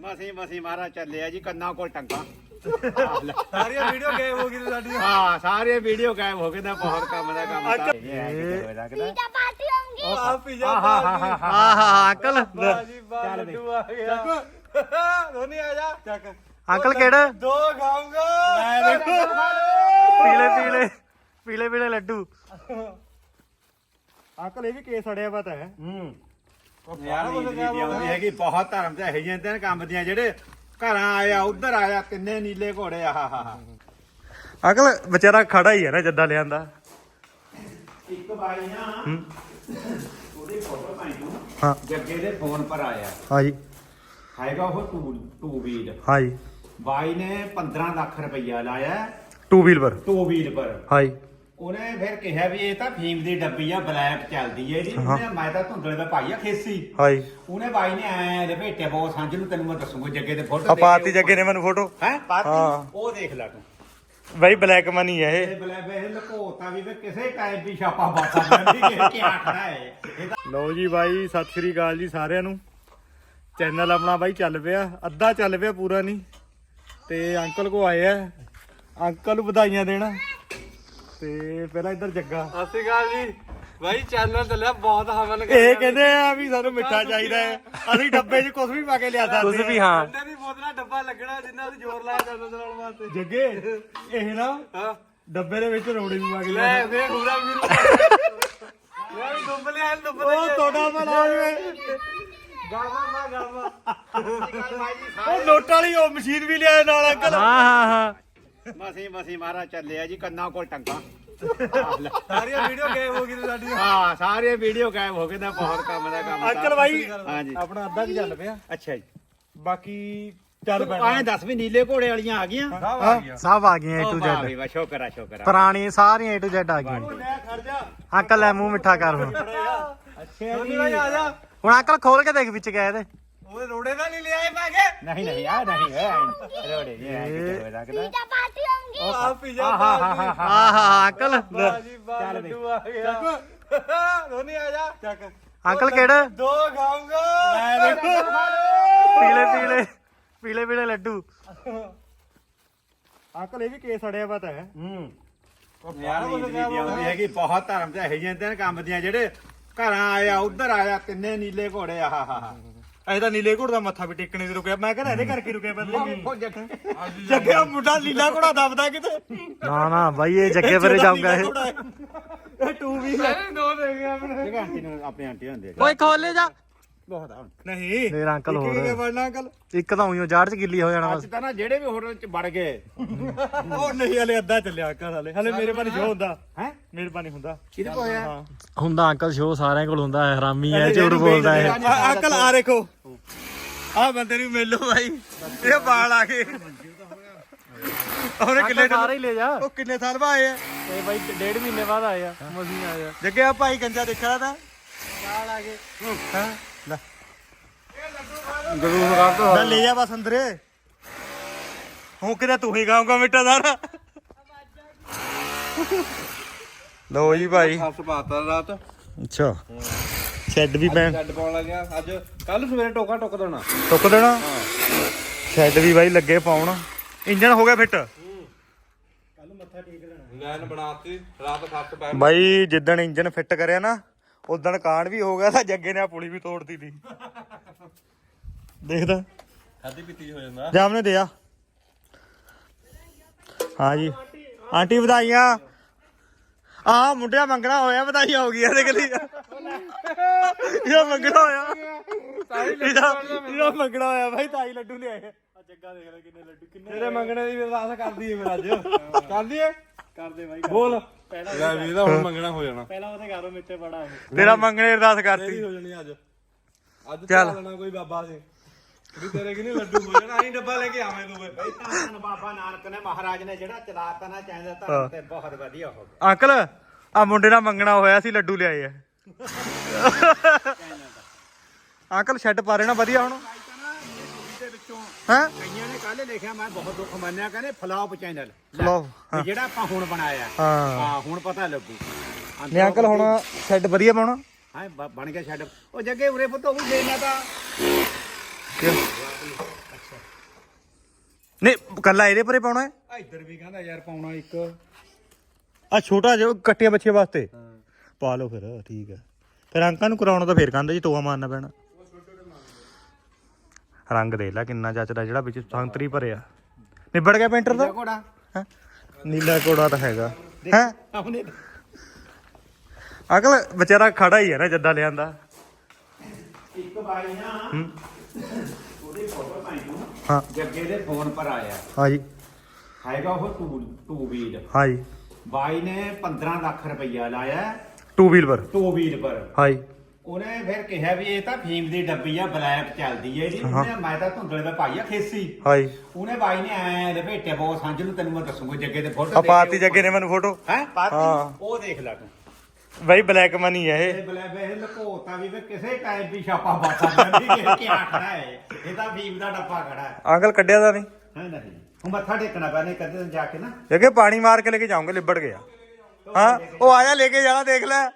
ਮਸੀਂ ਮਸੀਂ ਮਾਰਾ ਚੱਲਿਆ ਜੀ ਕੰਨਾਂ ਕੋਲ ਟੰਗਾ। ਸਾਰੀਆਂ ਵੀਡੀਓ ਗੇਮ ਹੋ ਗਈ ਸਾਡੀਆਂ। ਹਾਂ ਸਾਰੇ ਵੀਡੀਓ ਗਾਇਬ ਹੋ ਗਏ ਤਾਂ ਬਹੁਤ ਕੰਮ ਦਾ ਕੰਮ ਲੱਗਦਾ ਪੀਜ਼ਾ ਪਾਰਟੀ ਹੋਊਗੀ। ਆ ਪੀਜ਼ਾ ਆਹਾ ਪਾਰਟੀ। ਹਾ ਹਾ ਆਹਾ ਅੰਕਲ। ਬਾਜੀ ਬਾ ਚੱਲ ਦੇ। ਲੱਡੂ ਆ ਗਿਆ ਧੋਨੀ ਆ ਜਾ। ਚੱਕ। ਅੰਕਲ ਕਿਹੜਾ? ਦੋ ਖਾਊਂਗਾ। ਪੀਲੇ ਪੀਲੇ। ਪੀਲੇ ਪੀਲੇ ਲੱਡੂ। ਅੰਕਲ ਇਹ ਵੀ ਕੇਸ ਅੜਿਆ ਪਤਾ ਹੈ। ਹੂੰ। ਯਾਰ ਨੀਂਦ ਨਹੀਂ ਆਉਂਦੀ ਹੈਗੀ ਬਹੁਤ ਧਰਮ ਤੇ ਇਹੋ ਜਿਹੇ ਤੇ ਕੰਮ ਦੀਆਂ ਜਿਹੜੇ ਘਰਾਂ ਆਇਆ ਉਧਰ ਆਇਆ ਕਿੰਨੇ ਨੀਲੇ ਘੋੜੇ ਆਹਾ ਹਾ ਹਾ ਅੰਕਲ ਵਿਚਾਰਾ ਖੜਾ ਹੀ ਹੈ ਨਾ ਜੱਦਾ ਲਿਆਂਦਾ। ਇੱਕ ਵਾਰੀ ਨਾ ਉਹਦੀ ਫੋਟੋ ਪਾਈ ਤੂੰ ਹਾਂ। ਜੱਗੇ ਦੇ ਫੋਨ ਪਰ ਆਇਆ। ਹਾਂਜੀ। ਹੈਗਾ ਉਹ ਟੂ ਟੂ ਵੀਲ ਹਾਂਜੀ। ਬਾਈ ਨੇ 15 ਲੱਖ ਰੁਪਈਆ ਲਾਇਆ। ਟੂ ਵੀਲ ਪਰ। ਟੂ ਵੀਲ ਪਰ। ਹਾਂਜੀ। ਉਹਨੇ ਫਿਰ ਕਿਹਾ ਵੀ ਇਹ ਤਾਂ ਫੀਮ ਦੀ ਡੱਬੀ ਆ ਬਲੈਕ ਚੱਲਦੀ ਹੈ ਜੀ ਹਾਂ। ਉਹਨੇ ਮੈਂ ਤਾਂ ਧੁੰਦਲੇ ਦਾ ਭਾਈ ਆ ਖੇਸੀ। ਹਾਂਜੀ ਉਹਨੇ ਬਾਈ ਨੇ ਐ ਲਪੇਟਿਆ ਬਹੁਤ ਸਾਂਝ ਨੂੰ ਤੈਨੂੰ ਮੈਂ ਦੱਸੂਗਾ ਜੱਗੇ ਦੇ ਫੋਟੋ ਆ ਪਾਤੀ ਜੱਗੇ ਨੇ ਮੈਨੂੰ ਫੋਟੋ। ਹੈ ਹਾਂ। ਪਾਤੀ ਉਹ ਦੇਖ ਲੈ ਤੂੰ। ਬਾਈ ਬਲੈਕ ਮਨੀ ਹੈ ਇਹ। ਇਹ ਬਲੈਕ ਇਹ ਲਕੋਤਾ ਵੀ ਵੀ ਕਿਸੇ ਟਾਈਪ ਦੀ ਛਾਪਾ ਬਾਤਾ ਨਹੀਂ ਕਿ ਕੀ ਆਖਣਾ ਹੈ? ਇਹ ਤਾਂ ਲਓ ਜੀ ਬਾਈ ਸਤਿ ਸ੍ਰੀ ਅਕਾਲ ਜੀ ਸਾਰਿਆਂ ਨੂੰ। ਚੈਨਲ ਆਪਣਾ ਬਾਈ ਚੱਲ ਪਿਆ। ਅੱਧਾ ਚੱਲ ਪਿਆ ਪੂਰਾ ਨਹੀਂ ਤੇ ਅੰਕਲ ਕੋ ਆਏ ਆ। ਅੰਕਲ ਨੂੰ ਵਧਾਈਆਂ ਦੇਣਾ। ਤੇ ਪਹਿਲਾਂ ਇੱਧਰ ਜੱਗਾ। ਸਤਿ ਸ਼੍ਰੀ ਅਕਾਲ ਜੀ। ਭਾਈ ਚੈਨਲ ਚੱਲਿਆ ਬਹੁਤ ਹਵਨ ਇਹ ਕਹਿੰਦੇ ਆ ਵੀ ਸਾਨੂੰ ਮਿੱਠਾ ਚਾਹੀਦਾ ਹੈ। ਅਸੀਂ ਡੱਬੇ 'ਚ ਕੁਝ ਵੀ ਪਾ ਕੇ ਲਿਆ ਸਕਦੇ ਕੁਝ ਵੀ ਹਾਂ। ਅੰਡੇ ਦੀ ਬੋਤਲਾਂ ਡੱਬਾ ਲੱਗਣਾ ਜਿੰਨਾ ਤੇ ਜ਼ੋਰ ਲਾਇਆ ਚੈਨਲ ਚਲਾਉਣ ਵਾਸਤੇ। ਜੱਗੇ ਇਹ ਨਾ ਹਾਂ। ਡੱਬੇ ਦੇ ਵਿੱਚ ਰੋੜੀ ਵੀ ਪਾ ਕੇ ਲੈ ਲਿਆ। ਫੇਰ ਪੂਰਾ ਵੀਰ। ਵੀ ਡੁੱਬ ਲਿਆ ਡੁੱਬ ਲਿਆ। ਉਹ ਤੁਹਾਡਾ ਭਲਾ ਹੋਵੇ। ਗਾਵਾ ਮਾ ਗਾਵਾ। ਉਹ ਨੋਟ ਵਾਲੀ ਉਹ ਮਸ਼ੀਨ ਵੀ ਲਿਆਏ ਨਾਲ ਅੰਕਲ। ਹਾਂ ਹਾਂ ਹਾਂ। ਮਸੀਂ ਮਸੀਂ ਮਾਰਾ ਚੱਲਿਆ ਜੀ ਕੰਨਾਂ ਕੋਲ ਟੰਗਾ। ਸਾਰੀਆਂ ਵੀਡੀਓ ਗੇਮ ਹੋ ਗਈ ਸਾਡੀਆਂ। ਹਾਂ ਸਾਰੇ ਵੀਡੀਓ ਗਾਇਬ ਹੋ ਗਏ ਤਾਂ ਬਹੁਤ ਕੰਮ ਦਾ ਕੰਮ ਅੰਕਲ ਬਾਈ ਹਾਂਜੀ। ਆਪਣਾ ਅੱਧਾ ਵੀ ਚੱਲ ਪਿਆ। ਅੱਛਾ ਜੀ। ਬਾਕੀ ਚੱਲ ਪੈਣਾ। ਆਏ ਦੱਸ ਵੀ ਨੀਲੇ ਘੋੜੇ ਵਾਲੀਆਂ ਆ ਗਈਆਂ? ਸਭ ਆ ਗਈਆਂ। A to Z ਵੀ ਵਾਹ ਸ਼ੁਕਰ ਆ ਸ਼ੁਕਰ ਆ। ਪੁਰਾਣੀ ਸਾਰੀਆਂ A to Z ਆ ਗਈਆਂ। ਲੈ ਖੜ ਜਾ। ਅੰਕਲ ਲੈ ਮੂੰਹ ਮਿੱਠਾ ਕਰ ਹੁਣ। ਅੱਛਾ ਆ ਜਾ। ਹੁਣ ਅੰਕਲ ਖੋਲ ਕੇ ਦੇਖ ਵਿੱਚ ਗਏ ਇਹਦੇ। ਉਹ ਰੋੜੇ ਦਾ ਨਹੀਂ ਲਿਆਏ ਪਾਗੇ ਨਹੀਂ ਨਹੀਂ ਆ ਨਹੀਂ ਹੈ ਰੋੜੇ ਇਹ ਐਂ ਕਿਤੇ ਹੋਇਆ ਲੱਗਦਾ। ਪੀਜ਼ਾ ਪਾਰਟੀ ਹੋਊਗੀ। ਉਹ ਆ ਪੀਜ਼ਾ ਆਹਾ ਹਾ ਹਾ ਹਾ ਆਹਾ ਅੰਕਲ। ਬਾਜੀ ਬਾ ਚੱਲ ਦੇ। ਲੱਡੂ ਆ ਗਿਆ। ਧੋਨੀ ਆ ਜਾ। ਚੱਕ। ਅੰਕਲ ਕਿਹੜਾ? ਦੋ ਖਾਊਂਗਾ। ਮੈਂ ਪੀਲੇ ਪੀਲੇ। ਪੀਲੇ ਪੀਲੇ ਲੱਡੂ। ਅੰਕਲ ਇਹ ਵੀ ਕੇਸ ਅੜਿਆ ਪਤਾ ਹੈ। ਹੂੰ। ਯਾਰ ਨਹੀਂ ਆਉਂਦੀ ਹੈਗੀ ਬਹੁਤ ਧਰਮ ਤੇ ਇਹੋ ਜਿਹੇ ਤੇ ਕੰਮ ਦੀਆਂ ਜਿਹੜੇ ਘਰਾਂ ਆਇਆ ਉਧਰ ਆਇਆ ਕਿੰਨੇ ਨੀਲੇ ਘੋੜੇ ਆਹਾ ਹਾ ਹਾ ਅਸੀਂ ਤਾਂ ਨੀਲੇ ਘੋੜ ਦਾ ਮੱਥਾ ਵੀ ਟੇਕਣੇ ਤੇ ਰੁਕਿਆ। ਮੈਂ ਕਹਿੰਦਾ ਇਹਦੇ ਕਰਕੇ ਰੁਕਿਆ ਪਹਿਲਾਂ। ਉਹ ਜੱਗ ਜੱਗੇ ਮੁੰਡਾ ਨੀਲਾ ਘੋੜਾ ਦਬਦਾ ਕਿਤੇ। ਨਾ ਨਾ ਬਾਈ ਇਹ ਜੱਗੇ ਪਰੇ ਜਾਊਗਾ ਇਹ। ਇਹ ਟੂ ਵੀ ਦੋ ਦੇ ਗਿਆ ਆਪਣੇ। ਜਗਾ ਆਂਟੀ ਨੂੰ ਆਪਣੇ ਆਂਟੀ ਹੁੰਦੇ ਓਏ ਖੋਲੇ ਜਾ। ਬਹੁਤ ਆ ਨਹੀਂ। ਫੇਰ ਅੰਕਲ ਕੀ ਹੋਰ। ਬਣਨਾ ਅੰਕਲ। ਇੱਕ ਤਾਂ ਉਈਓ ਜਾੜ ਚ ਗਿੱਲੀ ਹੋ ਜਾਣਾ ਬਸ। ਅੱਜ ਤਾਂ ਨਾ ਜਿਹੜੇ ਵੀ ਹੋਟਲ ਚ ਵੜ ਗਏ। ਉਹ ਨਹੀਂ ਹਲੇ ਅੱਧਾ ਚੱਲਿਆ ਅੰਕਲ ਹਲੇ। ਹਲੇ ਮੇਰੇ ਪਾਣੀ ਸ਼ੋ ਹੁੰਦਾ। ਹੈ? ਮੇਰੇ ਪਾਣੀ ਹੁੰਦਾ। ਕਿਹਦੇ ਕੋ ਹੋਇਆ? ਹੁੰਦਾ ਅੰਕਲ ਸ਼ੋ ਸਾਰਿਆਂ ਕੋਲ ਹੁੰਦਾ ਹੈ ਹਰਾਮੀ ਹੈ ਝੂਠ ਬੋਲਦਾ ਹੈ ਅੰਕਲ ਆ ਦੇਖੋ। ਆ ਬੰਦੇ ਨੂੰ ਮਿਲ ਭਾਈ ਇਹ ਬਾਲ ਆ ਗਏ। ਉਹਨੇ ਕਿੰਨੇ ਸਾਰੇ ਹੀ ਲੈ ਜਾ। ਉਹ ਕਿੰਨੇ ਸਾਲ ਬਾਅਦ ਆਏ ਆ? ਇਹ ਭਾਈ ਡੇਢ ਮਹੀਨੇ ਬਾਅਦ ਆਏ ਆ। ਮਸੀਂ ਆਏ ਆ। ਜੱਗੇ ਆ ਭਾਈ ਗੰਜਾ ਦੇਖਿਆ ਤਾਂ। ਨਾਲ ਆ ਗਏ। ਹਾਂ ਲੈ। ਗੁਰੂ ਰੱਬ ਲੈ ਲੈ ਜਾ ਬਸ ਅੰਦਰੇ। ਹੁਣ ਕਿਤੇ ਤੂੰ ਹੀ ਗਾਉਂਗਾ ਮਿੱਟਾ ਸਾਰਾ। ਲੋ ਜੀ ਭਾਈ। ਹੱਸ ਪਾਤਾ ਰਾਤ। ਅੱਛਾ। ਸ਼ੈੱਡ ਵੀ ਪੈਣ ਛੱਡ ਪਾਉਣ ਲੱਗਿਆ। ਅੱਜ ਕੱਲ ਸਵੇਰੇ ਟੋਕਾ ਟੁੱਕ ਦੇਣਾ। ਟੁੱਕ ਦੇਣਾ? ਸ਼ੈੱਡ ਵੀ ਬਾਈ ਲੱਗੇ ਪਾਉਣ। ਇੰਜਨ ਹੋ ਗਿਆ ਫਿੱਟ। ਲੈਨ ਬਣਾਤੀ ਰਾਤ ਖੱਟ ਪੈ ਬਾਈ ਜਿੱਦਣ ਇੰਜਨ ਫਿੱਟ ਕਰਿਆ ਨਾ ਉਦਣ ਕਾਂਡ ਵੀ ਹੋ ਗਿਆ ਤਾਂ ਜੱਗੇ ਨੇ ਆ ਪੁਲੀ ਵੀ ਤੋੜਦੀ ਸੀ ਦੇਖਦਾ ਖਾਦੀ ਪੀਤੀ ਹੋ ਜਾਂਦਾ। ਜਾਮਨੇ ਦੇ ਆ। ਹਾਂ ਜੀ। ਆਂਟੀ ਵਧਾਈਆਂ। ਆ ਮੁੰਡਿਆ ਮੰਗਣਾ ਹੋਇਆ ਵਧਾਈਆਂ ਹੋ ਗਈਆਂ ਦੇਖ ਲਈ ਇਹ ਮੰਗਣਾ ਹੋਇਆ। ਇਹਦਾ ਇਹਦਾ ਮੰਗਣਾ। ਹੋਇਆ ਭਾਈ ਤਾਈ ਲੱਡੂ ਲਿਆਏ ਆ ਜੱਗਾ ਦੇਖ ਲੈ ਕਿੰਨੇ ਲੱਡੂ ਕਿੰਨੇ ਤੇਰੇ ਮੰਗਣੇ ਦੀ ਅਰਦਾਸ ਕਰਦੀ ਏ ਫਿਰ ਅੱਜ। ਕਰਦੀ ਏ? ਕਰਦੇ ਬਾਈ ਬੋਲ। ਲੈ ਵੀ ਇਹਦਾ ਹੁਣ ਮੰਗਣਾ ਹੋ ਜਾਣਾ। ਪਹਿਲਾਂ ਉਹਦੇ ਘਰੋਂ ਮਿੱਤੇ ਬੜਾ ਤੇਰਾ ਮੰਗਣੇ ਅਰਦਾਸ ਕਰਤੀ। ਹੋ ਜਾਣੀ ਅੱਜ। ਅੱਜ ਚੱਲ। ਲੈਣਾ ਕੋਈ ਬਾਬਾ ਸੀ ਵੀ ਤੇਰੇ ਕਿਨੇ ਲੱਡੂ ਹੋ ਜਾਣਾ ਅਸੀਂ ਡੱਬਾ ਲੈ ਕੇ ਆਵੇਂ ਤੂੰ ਫਿਰ। ਧੰਨ ਬਾਬਾ ਨਾਨਕ ਨੇ ਮਹਾਰਾਜ ਨੇ ਜਿਹੜਾ ਚਲਾਤਾ ਨਾ ਚਾਹੀਦਾ ਧਰਮ ਤੇ ਬਹੁਤ ਵਧੀਆ ਹੋ ਗਿਆ। ਅੰਕਲ ਆ ਮੁੰਡੇ ਨਾਲ ਮੰਗਣਾ ਹੋਇਆ ਸੀ ਲੱਡੂ ਲਿਆਏ ਆ। ਅੰਕਲ ਸ਼ੈੱਡ ਪਾ ਰਹੇ ਨਾ ਵਧੀਆ ਹੁਣ। ਹੈ? ਕਈਆਂ ਨੇ ਕੱਲ ਲਿਖਿਆ ਮੈਂ ਬਹੁਤ ਦੁੱਖ ਮੰਨਿਆ ਕਹਿੰਦੇ ਫਲॉप ਚੈਨਲ ਹਾਂ। ਜਿਹੜਾ ਆਪਾਂ ਹੁਣ ਬਣਾਇਆ ਹਾਂ ਹਾਂ। ਹੁਣ ਪਤਾ ਲੱਗੂ। ਨੇ ਅੰਕਲ ਹੁਣ ਸ਼ੈੱਡ ਵਧੀਆ ਪਾਉਣਾ। ਹਾਂ ਬ- ਬਣ ਗਿਆ ਛੱਡ ਉਹ ਜੱਗੇ ਉਰੇ ਪੁੱਤ ਉਹ ਦੇਣਾ ਤਾਂ। ਨਹੀਂ ਕੱਲਾ ਇਹਦੇ ਪਰੇ ਪਾਉਣਾ ਹੈ? ਆ ਇੱਧਰ ਵੀ ਕਹਿੰਦਾ ਯਾਰ ਪਾਉਣਾ ਇੱਕ। ਆ ਛੋਟਾ ਜਿਹਾ ਕੱਟਿਆ ਬੱਚੇ ਵਾਸਤੇ। ਪਾ ਲਓ ਫਿਰ ਠੀਕ ਹੈ ਫਿਰ ਅੰਕਾਂ ਨੂੰ ਕਰਾਉਣਾ ਤਾਂ ਫੇਰ ਕਹਿੰਦਾ ਜੀ ਟੋਆ ਮਾਰਨਾ ਪੈਣਾ। ਰੰਗ ਦੇ ਲੈ ਕਿੰਨਾ ਜੱਚਦਾ ਜਿਹੜਾ ਵਿੱਚ ਸੰਤਰੀ ਭਰਿਆ। ਨਿਬੜ ਗਿਆ ਪੇਂਟਰ ਦਾ? ਘੋੜਾ। ਹੈਂ? ਨੀਲਾ ਕੋੜਾ ਤਾਂ ਹੈਗਾ। ਹੈ? ਆਪਣੇ ਅਕਲ ਵਿਚਾਰਾ ਖੜਾ ਹੀ ਹੈ ਨਾ ਜੱਦਾ ਲਿਆਂਦਾ। ਇੱਕ ਬਾਈ ਨਾ ਉਹਦੀ ਫੋਟੋ ਪਾਈ ਨੂੰ। ਹਾਂ। ਜੱਗੇ ਦੇ ਫੋਨ ਪਰ ਆਇਆ। ਹਾਂ ਜੀ ਹੈਗਾ ਉਹ ਟੂ ਟੂ ਵੀਲ ਹਾਂ ਜੀ ਬਾਈ ਨੇ 15 ਲੱਖ ਰੁਪਈਆ ਲਾਇਆ ਟੂ ਵੀਲ ਪਰ। ਟੂ ਵੀਲ ਪਰ। ਹਾਂ ਜੀ ਉਹਨੇ ਫਿਰ ਕਿਹਾ ਵੀ ਇਹ ਤਾਂ ਫੀਮ ਦੀ ਡੱਬੀ ਆ ਬਲੈਕ ਚੱਲਦੀ ਏ ਜੀ। ਉਹਨੇ ਮੈਂ ਤਾਂ ਧੁੰਦਲੇ ਦਾ ਭਾਈ ਆ ਖੇਸੀ। ਹਾਂ ਜੀ ਉਹਨੇ ਬਾਈ ਨੇ ਐ ਲਪੇਟਿਆ ਬਹੁਤ ਸਾਂਝ ਨੂੰ ਤੈਨੂੰ ਮੈਂ ਦੱਸੂਗਾ ਜੱਗੇ ਦੇ ਫੋਟੋ ਆ ਪਾਤੀ ਜੱਗੇ ਨੇ ਮੈਨੂੰ ਫੋਟੋ। ਹੈ। ਪਾਤੀ ਉਹ ਦੇਖ ਲੈ ਤੂੰ। ਬਾਈ ਬਲੈਕ ਮਨੀ ਹੈ ਇਹ। ਇਹ ਬਲੈਕ ਇਹ ਲਕੋਤਾ ਵੀ ਕਿਸੇ ਟਾਈਮ ਵੀ ਛਾਪਾ ਬਾ ਸਕਦਾ ਨਹੀਂ ਕਿ ਖੜਾ ਹੈ। ਇਹ ਤਾਂ ਫੀਮ ਦਾ ਡੱਬਾ ਖੜਾ ਹੈ। ਅੰਕਲ ਕੱਢਿਆ ਤਾਂ ਨਹੀਂ। ਹੈ ਨਹੀਂ। ਮੱਥਾ ਟੇਕਣਾ ਪੈਣਾ ਕਦੇ ਜਾ ਕੇ ਨਾ। ਜੱਗੇ ਪਾਣੀ ਮਾਰ ਕੇ ਲੈ ਕੇ ਜਾਉਂਗੇ ਲਿਬੜ ਗਿਆ। ਹਾਂ ਉਹ ਆਇਆ ਲੈ ਕੇ ਜਾਣਾ ਦੇਖ ਲੈ।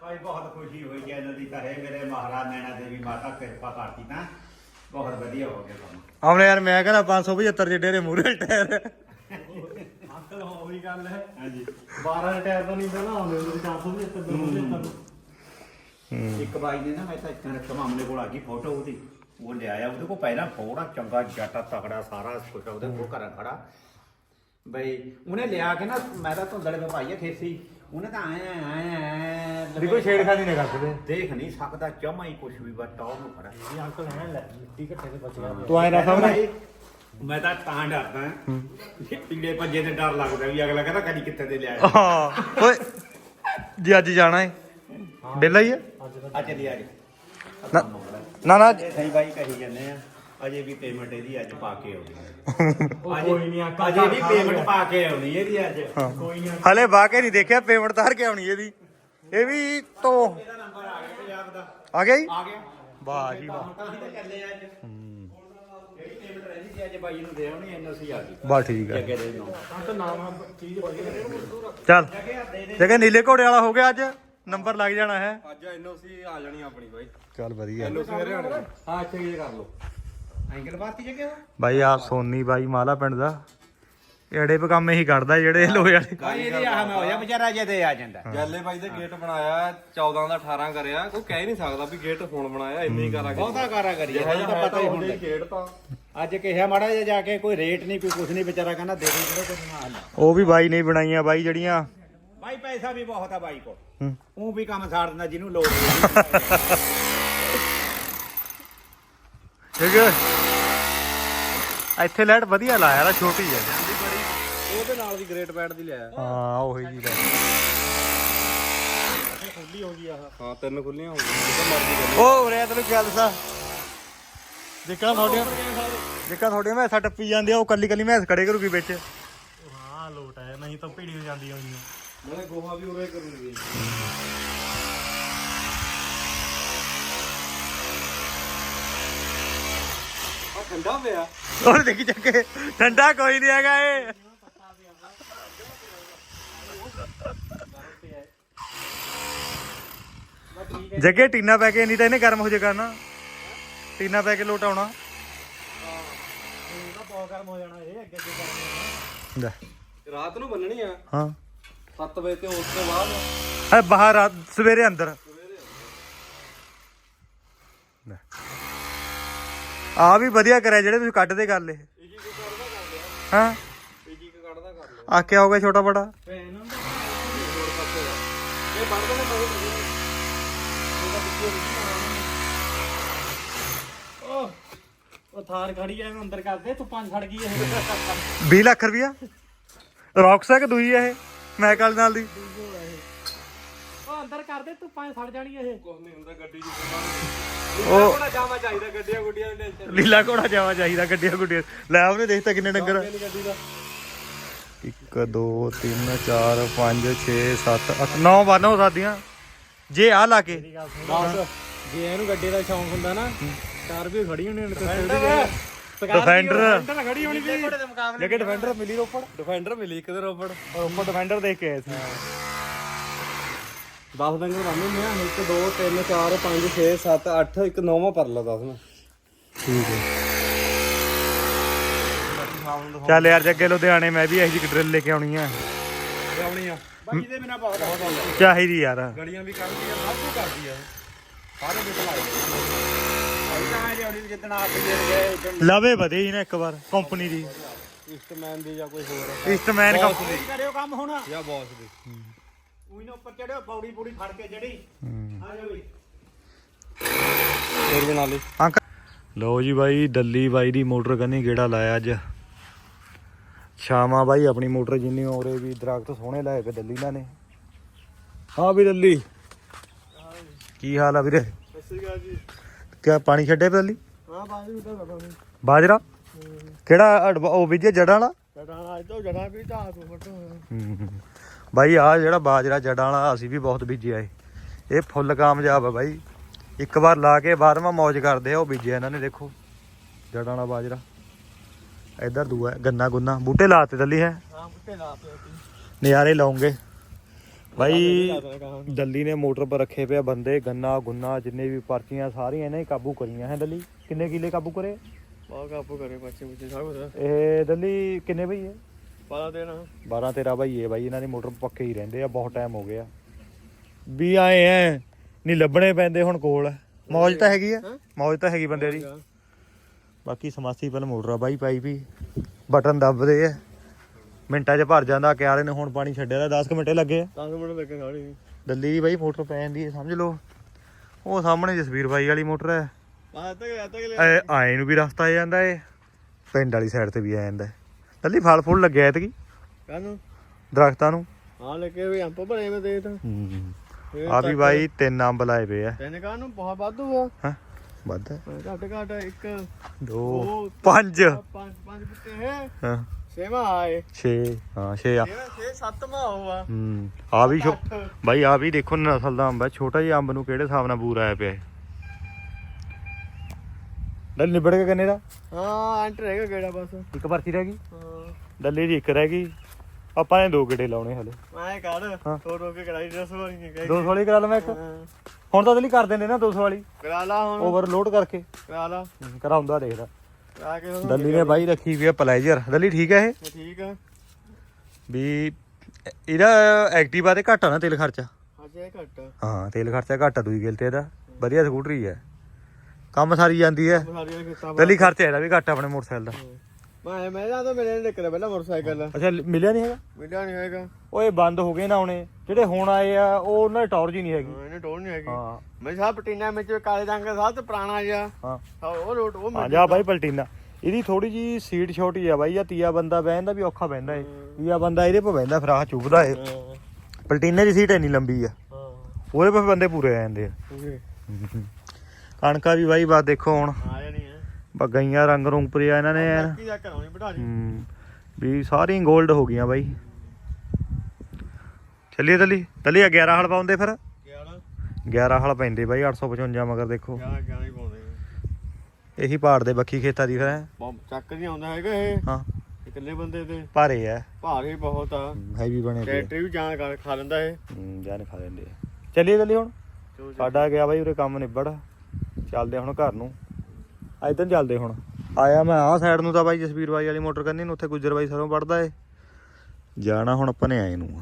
ਭਾਈ ਬਹੁਤ ਖੁਸ਼ੀ ਹੋਈ ਕਿ ਇਹਨਾਂ ਦੀ ਕਰੇ ਮੇਰੇ ਮਹਾਰਾਜ ਨੈਣਾ ਦੇਵੀ ਮਾਤਾ ਕਿਰਪਾ ਕਰਤੀ ਨਾ ਬਹੁਤ ਵਧੀਆ ਹੋ ਗਿਆ ਕੰਮ ਆਉਣੇ ਯਾਰ ਮੈਂ ਕਹਿੰਦਾ 575 ਜਿੱਡੇ ਦੇ ਮੂਰੇ ਟਾਇਰ। ਅੰਕਲ ਉਹੀ ਗੱਲ ਹੈ। ਹਾਂਜੀ। 12 ਟਾਇਰ ਤਾਂ ਨਹੀਂ ਆਉਂਦੇ ਉਹਦੇ 475 275 ਇੱਕ ਬਾਈ ਨੇ ਨਾ ਮੈਂ ਤਾਂ ਇੱਥੇ ਰੱਖਿਆ ਮਾਮਲੇ ਕੋਲ ਆ ਗਈ ਫੋਟੋ ਉਹਦੀ। ਉਹ ਲਿਆਇਆ ਉਹਦੇ ਕੋਲ ਪਹਿਲਾਂ ਫੋੜਾ ਚੰਗਾ ਜੱਟਾ ਤਕੜਾ ਸਾਰਾ ਕੁਛ ਉਹਦੇ ਕੋਲ ਘਰਾਂ ਖੜਾ। ਬਈ ਉਹਨੇ ਲਿਆ ਕੇ ਨਾ ਮੈਂ ਤਾਂ ਧੁੰਦਲੇ ਤੋਂ ਪਾਈ ਆ ਖੇਸੀ ਉਹਨੇ ਤਾਂ ਆਏ ਆਏ ਆਏ ਵੀ ਕੋਈ ਛੇੜਖਾਨੀ ਨਹੀਂ ਕਰਦੇ। ਦੇਖ ਨਹੀਂ ਸਕਦਾ ਜਮਾ ਹੀ ਕੁਛ ਵੀ ਬਸ ਟੌਰ ਨੂੰ ਖੜਾ। ਇਹ ਅੰਕਲ ਹੈ ਲੈ ਮਿੱਟੀ ਘੱਟੇ ਤੇ ਬਚ ਗਿਆ। ਤੂੰ ਆਏ ਨਾ ਸਾਹਮਣੇ ਮੈਂ ਤਾਂ ਤਾਂ ਡਰਦਾ। ਪੀਲੇ ਪੰਜੇ ਤੇ ਡਰ ਲੱਗਦਾ ਵੀ ਅਗਲਾ ਕਹਿੰਦਾ ਕਦੀ ਕਿੱਥੇ ਦੇ ਲਿਆ ਹਾਂ ਓਏ ਜੀ ਅੱਜ ਜਾਣਾ ਹੈ। ਬੇਲਾ ਹੀ ਹੈ ਆ ਚੱਲੀ ਅੱਜ ਨਾ। ਨਾ ਨਾ। ਸਹੀ ਬਾਈ ਕਹੀ ਜਾਂਦੇ ਆ। ਅਜੇ ਵੀ ਪੇਮੈਂਟ ਇਹਦੀ ਅੱਜ ਪਾ ਕੇ ਆਉਣੀ ਹੈ ਕੋਈ ਨਹੀਂ ਅੰਕਲ ਅਜੇ ਵੀ ਪੇਮੈਂਟ ਪਾ ਕੇ ਆਉਣੀ ਇਹਦੀ ਅੱਜ। ਕੋਈ ਨਹੀਂ ਹਲੇ ਵਾਕੇ ਨਹੀਂ ਦੇਖਿਆ ਪੇਮੈਂਟ ਤਾਰ ਕੇ ਆਉਣੀ ਇਹਦੀ। ਇਹ ਵੀ ਤੋਂ ਇਹਦਾ ਨੰਬਰ ਆ ਗਿਆ ਪੰਜਾਬ ਦਾ। ਆ ਗਿਆ ਜੀ? ਆ ਗਿਆ। ਵਾਹ ਜੀ ਵਾਹ। ਹੁਣ ਤਾਂ ਅਸੀਂ ਤਾਂ ਚੱਲੇ ਅੱਜ। ਜਿਹੜੀ ਪੇਮੈਂਟ ਰਹਿੰਦੀ ਸੀ ਅੱਜ ਬਾਈ ਨੂੰ ਦੇ ਆਉਣੀ ਐਨਓਸੀ ਆ ਗਈ ਬਾ ਠੀਕ ਹੈ ਜੱਗੇ ਦੇ ਨੂੰ। ਅੰਕਲ ਨਾਮ ਚੀਜ਼ ਵਧੀਆ ਚੱਲ। ਜਗ੍ਹਾ ਨੀਲੇ ਘੋੜੇ ਵਾਲਾ ਹੋ ਗਿਆ ਅੱਜ? ਨੰਬਰ ਲੱਗ ਜਾਣਾ ਹੈ। ਅੱਜ ਐਨਓਸੀ ਆ ਜਾਣੀ ਆਪਣੀ ਬਾਈ। ਚੱਲ ਵਧੀਆ। ਐਨਓਸੀ ਮੇਰੇ ਆਣੀ ਹਾਂ ਇੱਥੇ ਇਹ ਕਰ ਲਓ। ਐਂਗਲ ਬਾਤੀ ਜੱਗੇ ਉਹ ਬਾਈ ਆ ਸੋਨੀ ਬਾਈ ਮਾਲਾ ਪਿੰਡ ਦਾ। ਏੜੇ ਪੇ ਕੰਮ ਇਹੀ ਕਰਦਾ ਜਿਹੜੇ ਲੋਹੇ ਵਾਲੇ। ਬਾਈ ਇਹਦੀ ਆਹ ਮੈਂ ਹੋਇਆ ਵਿਚਾਰਾ ਜੇ ਦੇ ਆ ਜਾਂਦਾ। ਜੈਲੇ ਬਾਈ ਦੇ ਗੇਟ ਬਣਾਇਆ 14 ਦਾ 18 ਕਰਿਆ। ਕੋਈ ਕਹਿ ਨਹੀਂ ਸਕਦਾ ਵੀ ਗੇਟ ਹੁਣ ਬਣਾਇਆ ਇੰਨੇ ਹੀ ਕਰਾਂਗੇ ਬਹੁਤਾ ਕਾਰਾ ਕਰੀ ਜਿਹੜਾ ਤਾਂ ਪਤਾ ਹੀ ਹੁੰਦਾ ਗੇਟ ਤਾਂ। ਅੱਜ ਕਿਹਾ ਮਾੜਾ ਜਿਹਾ ਜਾ ਕੇ ਕੋਈ ਰੇਟ ਨਹੀਂ ਕੋਈ ਕੁਛ ਨਹੀਂ ਵਿਚਾਰਾ ਕਹਿੰਦਾ ਦੇ ਦੇ ਜਿਹੜਾ ਕੁਛ ਨਾ ਹਾਲ ਉਹ ਵੀ ਬਾਈ ਨੇ ਬਣਾਈਆਂ ਬਾਈ ਜਿਹੜੀਆਂ ਬਾਈ ਪੈਸਾ ਵੀ ਬਹੁਤ ਆ ਬਾਈ ਕੋਲ। ਹੂੰ। ਉਹ ਵੀ ਕੰਮ ਸਾੜ ਦਿੰਦਾ ਜਿਹਨੂੰ ਲੋੜ ਹੋਵੇ ਠੀਕ ਹੈ। ਇੱਥੇ ਲਾਈਟ ਵਧੀਆ ਲਾਇਆ ਯਾਰ ਛੋਟੀ ਹੈ ਉਹਦੇ ਨਾਲ ਦੀ ਗ੍ਰੇਟ ਪੈਡ ਦੀ ਲਿਆਇਆ ਹਾਂ ਉਹੀ ਜੀ ਦਾ ਖੁੱਲੀ ਹੋ ਗਈ ਆਹ ਹਾਂ ਤਿੰਨ ਖੁੱਲੀਆਂ ਹੋ ਗਈਆਂ ਜਿੱਦਾਂ ਮਰਜ਼ੀ ਕਰ ਉਹ ਉਰੇ ਤੈਨੂੰ ਗੱਲ ਸਾ ਜਿੱਕਾ ਤੁਹਾਡੀਆਂ ਜਿੱਕਾ ਤੁਹਾਡੀਆਂ ਮੈਸਾਂ ਟੱਪੀ ਜਾਂਦੀ ਆ ਉਹ ਕੱਲੀ ਕੱਲੀ ਮੈਸ ਖੜੇ ਕਰੂਗੀ ਵਿੱਚ। ਹਾਂ ਲੋਟ ਹੈ ਨਹੀਂ ਤਾਂ ਭੀੜੀ ਹੋ ਜਾਂਦੀ ਹੋਈਆਂ। ਨਾਲੇ ਗੋਹਾ ਵੀ ਉਰੇ ਕਰੂਗੀ। ਆ ਠੰਡਾ ਪਿਆ। ਉਹ ਦੇਖੀ ਚੱਕੇ ਠੰਡਾ ਕੋਈ ਨਹੀਂ ਹੈਗਾ ਇਹ। ਜੱਗੇ ਟੀਨਾ ਪੈ ਕੇ ਨਹੀਂ ਤਾਂ ਇਹਨੇ ਗਰਮ ਹੋ ਜੇ ਕਰਨਾ। ਟੀਨਾ ਪੈ ਕੇ ਲੋਟ ਆਉਣਾ। ਬਹੁਤ ਗਰਮ ਹੋ ਜਾਣਾ ਇਹ ਅੱਗੇ ਅੱਗੇ ਲੈ, ਰਾਤ ਨੂੰ ਬੰਨਣੀ ਆ? ਹਾਂ। 7 ਵਜੇ ਤੇ ਉਸ ਤੋਂ ਬਾਅਦ ਇਹ ਬਾਹਰ ਰਾਤ ਸਵੇਰੇ ਅੰਦਰ। ਲੈ। ਆ ਵੀ ਵਧੀਆ ਕਰਿਆ ਜਿਹੜੇ ਤੁਸੀਂ ਕੱਢਦੇ ਗੱਲ ਇਹ। ਇੱਕ ਇੱਕ ਕਰਦਾ ਕਰ ਲਿਆ। ਹਾਂ? ਇੱਕ ਇੱਕ ਕੱਢਦਾ ਕਰ ਲਿਆ। ਆ ਕਿਆ ਹੋ ਗਿਆ ਛੋਟਾ ਬੜਾ? ਭੈਣ ਨੂੰ ਹੋਰ ਪਾਸੇ ਦਾ ਇਹ ਬੰਦ ਨੇ ਬਹੁਤ ਵਧੀਆ। ਇਹਦਾ ਪਿੱਛੇ ਉਹ ਉਹ ਥਾਰ ਖੜੀ ਐ ਅੰਦਰ ਕਰਦੇ ਤੂੰ ਪੰਜ ਖੜ ਗਈ ਇਹ। 20 ਲੱਖ ਰੁਪਇਆ ਰੌਕਸ ਹੈ ਕਿ ਦੂਈ ਹੈ ਇਹ? ਮੈਂ ਕੱਲ ਨਾਲ ਦੀ? ਉਹ ਅੰਦਰ ਕਰਦੇ ਤੂੰ ਪੰਜ ਖੜ ਜਾਣੀ ਇਹ। ਕੁਝ ਨਹੀਂ ਹੁੰਦਾ ਗੱਡੀ ਚ ਉਹ ਥੋੜਾ ਜਾਵਾ ਚਾਹੀਦਾ ਗੱਡੀਆਂ ਗੁੱਡੀਆਂ ਦੀ ਟੈਨਸ਼ਨ ਲੀਲਾ ਘੋੜਾ ਜਾਵਾ ਚਾਹੀਦਾ ਗੱਡੀਆਂ ਗੁੱਡੀਆਂ। ਲੈ ਉਹਨੇ ਦੇਖਤਾ ਕਿੰਨੇ ਡੰਗਰ ਨਹੀਂ ਗੱਡੀ ਦਾ। 1 2 3 4 5 6 7 8 9 ਬਨ ਹੋ ਸਕਦੀਆਂ। ਜੇ ਆ ਲਾ ਕੇ। ਜੇ ਇਹਨੂੰ ਗੱਡੀ ਦਾ ਸ਼ੌਂਕ ਹੁੰਦਾ ਨਾ ਕਾਰ ਵੀ ਖੜੀ ਹੋਣੀ ਡਿਫੈਂਡਰ ਖੜੀ ਹੋਣੀ ਡਿਫੈਂਡਰ ਮਿਲੀ ਰੋਪੜ। ਡਿਫੈਂਡਰ ਮਿਲੀ ਇੱਕ ਦੇ ਰੋਬੜ ਰੋਪੜ ਡਿਫੈਂਡਰ ਦੇਖ ਕੇ ਆਏ ਸੀ। 10 ਡੰਗਰ ਬੰਨੇ ਨੇ 1 2 3 4 5 6 7 8 ਇੱਕ ਨੌਵਾਂ ਪਰ ਲਾ 10 ਨਾ। ਠੀਕ ਹੈ। ਚੱਲ ਯਾਰ ਜੱਗੇ ਲੁਧਿਆਣੇ ਮੈਂ ਵੀ ਇਹੋ ਜਿਹੀ ਡਰਿਲ ਲੈ ਕੇ ਆਉਣੀ ਆ। ਆਉਣੀ ਆ। ਬਾਈ ਇਹਦੇ ਬਿਨਾ ਬਹੁਤ ਆ। ਚਾਹੀਦੀ ਯਾਰ। ਗਲੀਆਂ ਵੀ ਕਰਦੀ ਆ ਸਭ ਕੁਝ ਕਰਦੀ ਆ। ਸਾਰੇ ਵਿੱਚ ਲਾਏ। ਲਵੇ ਵਧੇ ਹੀ ਨਾ ਇੱਕ ਵਾਰ ਕੰਪਨੀ ਦੀ। ਇਸਟਮੈਨ ਦੀ ਜਾਂ ਕੋਈ ਹੋਰ ਇਸਟਮੈਨ ਕੰਪਨੀ ਕਰਿਓ ਕੰਮ ਹੁਣ। ਜਾਂ ਬੌਸ ਦੀ। ਉਹੀ ਨਾ ਉੱਪਰ ਚੜਿਓ ਪੌੜੀ ਪੂੜੀ ਫੜ ਕੇ ਜਿਹੜੀ। ਆ ਜਾ। ਬਈ ਹੋਰ ਬਣਾ ਲਈ ਅੰਕ ਲਓ ਜੀ ਬਾਈ ਦੱਲੀ ਬਾਈ ਦੀ ਮੋਟਰ ਕੰਨੀ ਗੇੜਾ ਲਾਇਆ ਅੱਜ। ਸ਼ਾਮਾ ਬਾਈ ਆਪਣੀ ਮੋਟਰ ਜਿੰਨੀ ਔਰੇ ਵੀ ਦਰਖਤ ਸੋਹਣੇ ਲਾਏ ਪਏ ਦੱਲੀ ਨਾਲ ਨੇ ਹਾਂ ਵੀ ਦੱਲੀ ਕੀ ਹਾਲ ਆ ਵੀਰੇ? ਸਤਿ ਸ਼੍ਰੀ ਅਕਾਲ ਜੀ। ਕਿਆ ਪਾਣੀ ਛੱਡੇ ਪਏ ਦੱਲੀ ਹਾਂ ਬਾਜੀ ਨਹੀਂ ਬਾਜਰਾ? ਕਿਹੜਾ ਅਡਵਾ- ਉਹ ਬੀਜੇ ਜੜਾਂ ਵਾਲਾ? ਜੜਾ ਅੱਜ ਤੋਂ ਜੜਾ ਵੀ ਤਾਂ ਤੋਂ ਫਟੋ। ਬਾਈ ਆ ਜਿਹੜਾ ਬਾਜਰਾ ਜੜਾਂ ਵਾਲਾ ਅਸੀਂ ਵੀ ਬਹੁਤ ਬੀਜਿਆ ਏ ਇਹ ਫੁੱਲ ਕਾਮਯਾਬ ਆ ਬਾਈ। ਇੱਕ ਵਾਰ ਲਾ ਕੇ ਬਾਰਵਾਂ ਮੌਜ ਕਰਦੇ ਆ ਉਹ ਬੀਜਿਆ ਇਹਨਾਂ ਨੇ ਦੇਖੋ। ਜੜਾਂ ਵਾਲਾ ਬਾਜਰਾ। ਇੱਧਰ ਦੂਆ ਹੈ, ਗੰਨਾ ਗੁੰਨਾ। ਬੂਟੇ ਲਾਤੇ ਦੱਲੀ ਹੈ? ਹਾਂ ਬੁੱਟੇ ਲਾ ਪਿਆ ਨਜ਼ਾਰੇ ਲਾਉਂਗੇ। ਕਹਾਂ ਦੱਲੀ ਨੇ ਮੋਟਰ ਪਰ ਰੱਖੇ ਪਿਆ ਬੰਦੇ ਗੰਨਾ ਗੁੰਨਾ ਜਿੰਨੇ ਵੀ ਪਰਚੀਆਂ ਸਾਰੀਆਂ ਇਹਨੇ ਕਾਬੂ ਕਰੀਆਂ ਹੈ ਦੱਲੀ ਕਿੰਨੇ ਕਿੱਲੇ ਕਾਬੂ ਕਰੇ? ਬਹੁਤ ਕਾਬੂ ਕਰੇ ਬੱਚੇ ਬੱਚੇ ਸਭ ਕੁਝ ਇਹ ਦੱਲੀ ਕਿੰਨੇ ਭਈ ਹੈ ਪਤਾ ਦੇਣਾ 12 13 ਭਾਈ ਹੈ ਬਾਈ ਇਹਨਾਂ ਦੀ ਮੋਟਰ ਪੱਕੇ ਹੀ ਰਹਿੰਦੇ ਆ ਬਹੁਤ ਟਾਈਮ ਹੋ ਗਿਆ। ਵੀ ਆਏ ਐ ਨਹੀਂ ਲੱਭਣੇ ਪੈਂਦੇ ਹੁਣ ਕੋਲ। ਮੌਜ ਤਾਂ ਹੈਗੀ ਆ। ਮੌਜ ਤਾਂ ਹੈਗੀ ਬੰਦੇ ਦੀ। ਬਾਕੀ ਸਮਾਸੀਬਲ ਮੋਟਰ ਆ ਬਾਈ ਪਾਈ ਵੀ। ਬਟਨ ਦੱਬਦੇ ਆ। ਮਿੰਟਾਂ 'ਚ ਭਰ ਜਾਂਦਾ ਕਿਆਰੇ ਨੇ ਹੁਣ ਪਾਣੀ ਛੱਡਿਆ ਦਾ 10 ਮਿੰਟ ਲੱਗੇ ਆ। 10 ਮਿੰਟ ਲੱਗੇ ਸਾਡੀ ਦਿੱਲੀ ਦੀ ਬਾਈ ਮੋਟਰ ਪੈ ਜਾਂਦੀ ਹੈ ਸਮਝ ਲਓ। ਉਹ ਸਾਹਮਣੇ ਜਸਵੀਰ ਬਾਈ ਵਾਲੀ ਮੋਟਰ ਹੈ। ਆ ਤੱਕ ਆ ਤੱਕ ਐ ਆਏ ਨੂੰ ਵੀ ਰਸਤਾ ਆ ਜਾਂਦਾ ਏ ਪਿੰਡ ਵਾਲੀ ਸਾਈਡ ਤੇ ਵੀ ਆ ਜਾਂਦਾ ਦਿੱਲੀ ਫਲ ਫੁੱਲ ਲੱਗਿਆ ਐਤਕੀ। ਕਾਨੂੰ ਦਰਖਤਾਂ ਨੂੰ। ਹਾਂ ਲੱਗੇ ਵੀ ਅੰਬ ਭਰੇ ਮੈਂ ਦੇ ਤਾਂ। ਆ ਵੀ ਬਾਈ ਤਿੰਨ ਅੰਬ ਲਾਏ ਪਏ ਆ। ਤੈਨੂੰ ਕਾਨੂੰ ਬਹੁਤ ਵਾਧੂ ਆ। ਹਾਂ? ਵੱਧ। ਘੱਟ ਘੱਟ ਇੱਕ ਦੋ ਦੋ, ਪੰਜ। ਪੰਜ ਪੰਜ ਬੁੱਤੇ ਹੈ। ਹਾਂ। ਛੇਵਾਂ ਆਏ 6 ਹਾਂ 6 ਆ। ਛੇਵਾਂ ਛੇ ਸੱਤਵਾਂ ਉਹ ਆ। ਹੂੰ ਆ ਵੀ ਛੋ- ਬਾਈ ਆ ਵੀ ਦੇਖੋ ਨਸਲ ਦਾ ਅੰਬ ਹੈ ਛੋਟਾ ਜਿਹਾ ਅੰਬ ਨੂੰ ਕਿਹੜੇ ਹਿਸਾਬ ਨਾਲ ਬੂਰ ਆਇਆ ਪਿਆ ਹੈ ਡੱਲ ਨਿਬੜ ਕੇ ਕਿੰਨੇ ਦਾ? ਹਾਂ ਐਂਟਰ ਹੈਗਾ ਕਿਹੜਾ ਬਸ। ਇੱਕ ਪਰਚੀ ਰਹਿ ਗਈ? ਹਾਂ। ਡੱਲੇ ਦੀ ਇੱਕ ਰਹਿ ਗਈ। ਆਪਾਂ ਨੇ ਦੋ ਗੇੜੇ ਲਾਉਣੇ ਹਲੇ। ਮੈਂ ਕਰ ਹਾਂ। ਰੋ ਰੋ ਕੇ ਕਰਾਈ ਦਸ ਵਾਰੀ ਨਹੀਂ ਕਹੀ 200 ਵਾਲੀ ਕਰਾ ਲਵਾਂ ਇੱਕ। ਹੁਣ ਤਾਂ ਦਿੱਲੀ ਕਰ ਦਿੰਦੇ ਨਾ 200 ਵਾਲੀ। ਕਰਾ ਲਾ ਹੁਣ। ਓਵਰਲੋਡ ਕਰਕੇ। ਕਰਾ ਲਾ। ਕਰਾਉਂਦਾ ਦੇਖਦਾ। ਕੇ ਹੁਣ ਦੱਲੀ ਨੇ ਬਾਈ ਰੱਖੀ ਵੀ ਆ ਪਲੇਜਰ ਦੱਲੀ ਠੀਕ ਹੈ ਇਹ? ਠੀਕ ਆ। ਵੀ ਇਹਦਾ ਐਕਟਿਵਾ ਤੇ ਘੱਟ ਆ ਨਾ ਤੇਲ ਖਰਚਾ? ਅਜੇ ਘੱਟ ਹਾਂ ਤੇਲ ਖਰਚਾ ਘੱਟ ਆ ਦੂਈ ਗਿਲ ਤੇ ਇਹਦਾ। ਵਧੀਆ ਸਕੂਟਰੀ ਹੈ ਕੰਮ ਸਾਰੀ ਜਾਂਦੀ ਹੈ ਕਿਤਾਬਾਂ ਦਿੱਲੀ ਖਰਚਾ ਇਹਦਾ ਵੀ ਘੱਟ ਆ ਆਪਣੇ ਮੋਟਰਸਾਈਕਲ ਦਾ। ਮੈਂ ਮੈਂ ਤਾਂ ਮੇਰੇ ਨੇ ਨਿਕਲਿਆ ਪਹਿਲਾਂ ਮੋਟਰਸਾਈਕਲ। ਅੱਛਾ ਮਿਲਿਆ ਨਹੀਂ ਹੈਗਾ? ਮਿਲਿਆ ਨਹੀਂ ਹੈਗਾ। ਇਹ ਬੰਦ ਹੋ ਗਏ ਨਾ ਹੁਣੇ। ਜਿਹੜੇ ਹੁਣ ਆਏ ਆ ਉਹ ਉਹਨਾਂ ਦੀ ਟੌਰ ਜੀ ਨਹੀਂ ਹੈਗੀ। ਹਾਂ, ਇਹਨੇ ਟੋਲ ਨਹੀਂ ਹੈਗੀ। ਹਾਂ। ਮੈਂ ਸਾਹ ਪਟੀਨਾ ਵਿੱਚ ਕਾਲੇ ਰੰਗ ਦਾ ਸਾਹ ਤੇ ਪੁਰਾਣਾ ਜਿਹਾ। ਹਾਂ। ਹਾਂ, ਉਹ ਰੋਟ ਉਹ ਹਾਂ ਜਾ ਬਾਈ ਪਲਟੀਨਾ। ਇਹਦੀ ਥੋੜੀ ਜੀ ਸੀਟ ਛੋਟੀ ਆ ਬਾਈ ਆ ਤੀਆ ਬੰਦਾ ਬਹਿੰਦਾ ਵੀ ਔਖਾ ਬਹਿੰਦਾ ਏ। ਤੀਆ ਬੰਦਾ ਇਹਦੇ ਪਾ ਬਹਿੰਦਾ ਫਿਰ ਆਹ ਚੁੱਭਦਾ ਏ। ਹਾਂ। ਪਲਟੀਨੇ ਦੀ ਸੀਟ ਇੰਨੀ ਲੰਬੀ ਆ। ਹਾਂ। ਉਹਦੇ ਪਾ ਬੰਦੇ ਪੂਰੇ ਆ ਜਾਂਦੇ ਆ। ਪੂਰੇ। ਕਣਕਾਂ ਵੀ ਬਾਈ ਬਾਤ ਦੇਖੋ ਹੁਣ। ਆ ਜਾਣੀ ਹੈ ਬਾ ਗਈਆਂ ਰੰਗ ਰੁੰਗ ਪਰਿਆ ਇਹਨਾਂ ਨੇ ਐਨ। ਕੀ ਕਰਾਉਣੀ ਬਿਠਾ ਹੂੰ ਵੀ ਸਾਰੀ 골ਡ ਹੋ ਗਈਆਂ ਬਾਈ। ਚੱਲੀਏ ਤਲੀ। ਤਲੀ 11 ਹਲ ਪਾਉਂਦੇ ਫਿਰ। ਗਿਆ ਨਾ 11 ਹਲ ਪੈਂਦੇ ਬਾਈ 855 ਮਗਰ ਦੇਖੋ। ਗਿਆ ਗਿਆ ਨਹੀਂ ਪਾਉਂਦੇ ਇਹੀ ਪਾੜ ਦੇ ਬੱਖੀ ਖੇਤਾਂ ਦੀ ਫਿਰ। ਹੈਂ। ਚੱਕ ਨਹੀਂ ਆਉਂਦਾ ਹੈਗਾ ਇਹ। ਹਾਂ। ਇਕੱਲੇ ਬੰਦੇ ਤੇ ਭਾਰੇ ਆ। ਭਾਰੀ ਬਹੁਤ ਆ। ਹੈਵੀ ਬਣੇ ਟਰੈਕਟਰ ਵੀ ਜਾਨ ਖਾ ਲੈਂਦਾ ਇਹ। ਹੂੰ ਜਾਨ ਖਾ ਲੈਂਦੇ ਚੱਲੀਏ ਤਲੀ ਹੁਣ। ਸਾਡਾ ਗਿਆ ਬਾਈ ਉਰੇ ਕੰਮ ਨਿਬੜ। ਚੱਲਦੇ ਹੁਣ ਘਰ ਨੂੰ। ਇਧਰ ਚੱਲਦੇ ਹੁਣ। ਆਇਆ ਮੈਂ ਆਹ ਸਾਈਡ ਨੂੰ ਤਾਂ ਬਾਈ ਜਸਵੀਰ ਬਾਈ ਵਾਲੀ ਮੋਟਰ ਕਰਨੀ ਨੂੰ ਉੱਥੇ ਗੁੱਜਰ ਬਾਈ ਸਰੋਂ ਵੜਦਾ ਏ। ਜਾਣਾ ਹੁਣ ਆਪਾਂ ਨੇ ਆਏ ਨੂੰ ਆ।